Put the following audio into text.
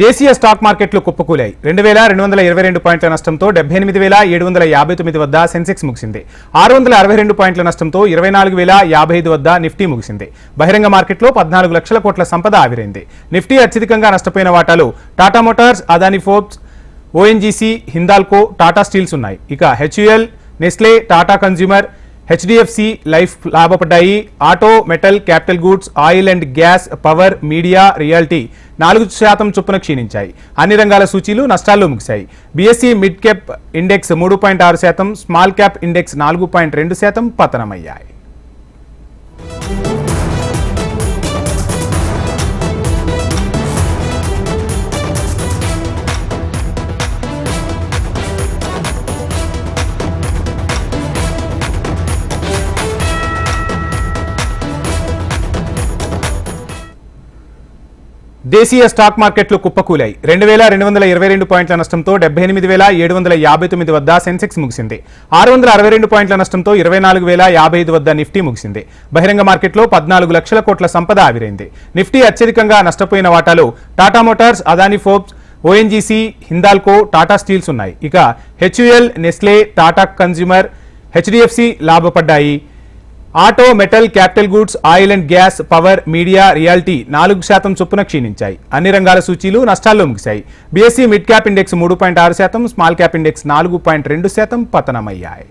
దేశీయ స్టాక్ మార్కెట్లు కుప్పకూలాయి. రెండు వేల రెండు వందల ఇరవై రెండు పాయింట్ల నష్టంతో డెబ్బై ఎనిమిది వేల ఏడు వందల యాభై తొమ్మిది వద్ద సెన్సెక్స్ ముగిసింది. ఆరు వందల అరవై రెండు పాయింట్ల నష్టంతో ఇరవై నాలుగు వేల యాభై ఐదు వద్ద నిఫ్టీ ముగిసింది. బహిరంగ మార్కెట్లో పద్నాలుగు లక్షల కోట్ల సంపద ఆవిరైంది. నిఫ్టీ అత్యధికంగా నష్టపోయిన వాటాలు Tata Motors Adani Ports ONGC Hindalco Tata Steels ఉన్నాయి. ఇక HUL Nestle Tata Consumer HDFC Life లాభపడ్డాయి. Auto metal capital goods oil and gas power media realty నాలుగు శాతం చొప్పున క్షీణించాయి. అన్ని రంగాల సూచీలు నష్టాల్లో ముగిశాయి. బీఎస్సీ మిడ్ క్యాప్ ఇండెక్స్ మూడు పాయింట్ ఆరు శాతం స్మాల్ క్యాప్ ఇండెక్స్ నాలుగు పాయింట్ రెండు శాతం పతనమయ్యాయి. దేశీయ స్టాక్ మార్కెట్లు కుప్పకూలాయి. రెండు వేల రెండు వందల ఇరవై రెండు పాయింట్ల నష్టంతో డెబ్బై ఎనిమిది వేల ఏడు వందల యాభై తొమ్మిది వద్ద సెన్సెక్స్ ముగిసింది. ఆరు వందల అరవై రెండు పాయింట్ల నష్టంతో ఇరవై నాలుగు వేల యాభై ఐదు వద్ద నిఫ్టీ ముగిసింది. బహిరంగ మార్కెట్లో పద్నాలుగు లక్షల కోట్ల సంపద ఆవిరైంది. నిఫ్టీ అత్యధికంగా నష్టపోయిన వాటాలు Tata Motors Adani Ports ONGC Hindalco Tata Steels ఉన్నాయి. ఇక HUL Nestle Tata Consumer HDFC లాభపడ్డాయి. Auto metal capital goods oil and gas power media realty నాలుగు శాతం చొప్పున క్షీణించాయి. అన్ని రంగాల సూచీలు నష్టాల్లో ముగిశాయి. బీఎస్సీ మిడ్ క్యాప్ ఇండెక్స్ మూడు పాయింట్ ఆరు శాతం స్మాల్ క్యాప్ ఇండెక్స్ నాలుగు పాయింట్ రెండు శాతం పతనమయ్యాయి.